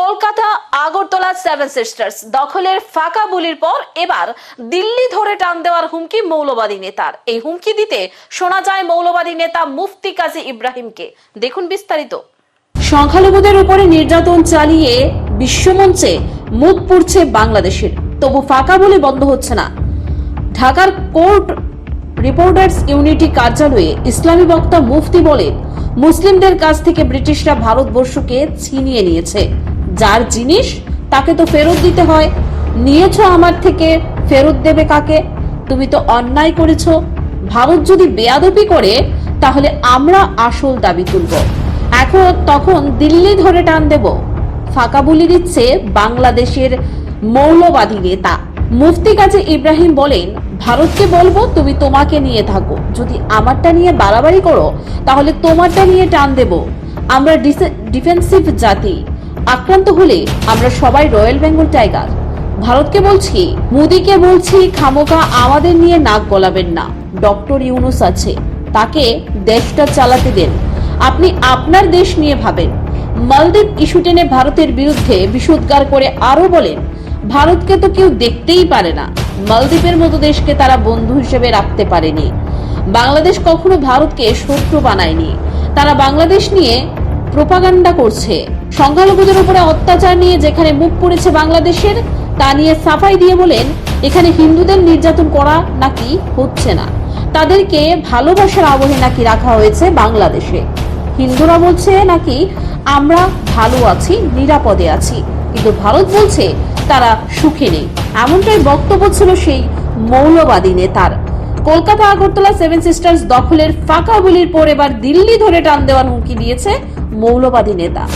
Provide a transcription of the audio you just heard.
Kolkata Agartala seven sisters দখলের ফাঁকা বুলির পর এবার দিল্লি ধরে টান দেওয়ার হুমকি মৌলবাদী নেতার। এই হুমকি দিতে শোনা যায় মৌলবাদী নেতা মুফতি কাজী ইব্রাহিমকে। দেখুন বিস্তারিত। সংখ্যালঘুদের উপরে নির্যাতন চালিয়ে বিশ্বমঞ্চে মুখ পুড়ছে বাংলাদেশের। তবু ফাঁকা বলে বন্ধ হচ্ছে না। ঢাকার কোর্ট রিপোর্টার্স ইউনিটি কার্যালয়ে ইসলামী বক্তা মুফতি বলেন, মুসলিমদের কাছ থেকে ব্রিটিশরা ভারতবর্ষকে ছিনিয়ে নিয়েছে। যার জিনিস তাকে তো ফেরত দিতে হয়। নিয়েছো আমার থেকে, ফেরত দেবে কাকে? তুমি তো অন্যায় করেছ। ভারত যদি বেয়াদবি করে, তাহলে আমরা আসল দাবি তুলব। এখন তখন দিল্লি ধরে টান দেব। ফাঁকা বলি দিচ্ছে বাংলাদেশের মৌলবাদী নেতা। মুফতি কাজী ইব্রাহিম বলেন, ভারতকে বলব তুমি তোমাকে নিয়ে থাকো। যদি আমারটা নিয়ে বাড়াবাড়ি করো, তাহলে তোমারটা নিয়ে টান দেব। আমরা ডিফেন্সিভ জাতি। আক্রান্ত হলে আমরা সবাই রয়্যাল বেঙ্গল টাইগার। ভারতকে বলছি, মোদিকে বলছি খামোকা আমাদের নিয়ে নাক গলাবেন না। ডক্টর ইউনুস আছে, তাকে দেশটা চালাতে দেন। আপনি আপনার দেশ নিয়ে ভাবেন। মালদ্বীপ ইস্যু টেনে ভারতের বিরুদ্ধে বিষোদ্গার করে আরও বলেন, ভারতকে তো কেউ দেখতেই পারে না। মালদ্বীপের মতো দেশকে তারা বন্ধু হিসেবে রাখতে পারেনি। বাংলাদেশ কখনো ভারতকে শত্রু বানায়নি। তারা বাংলাদেশ নিয়ে প্রোপাগান্ডা করছে। সংখ্যালঘুদের উপরে অত্যাচার নিয়ে যেখানে মুখ পড়েছে বাংলাদেশের, তা নিয়ে সাফাই দিয়ে বলেন, এখানে হিন্দুদের নির্যাতন করা নাকি হচ্ছে না। তাদেরকে ভালোবাসার আবহে নাকি রাখা হয়েছে বাংলাদেশে। হিন্দুরা বলছে নাকি, আমরা ভালো আছি, নিরাপদে আছি, কিন্তু ভারত বলছে তারা সুখে নেই। এমনটাই বক্তব্য ছিল সেই মৌলবাদী নেতার। কলকাতা আগরতলা সেভেন সিস্টার্স দখলের ফাঁকা বুলির পর এবার দিল্লি ধরে টান দেওয়ার হুমকি দিয়েছে মৌলবাদী নেতা।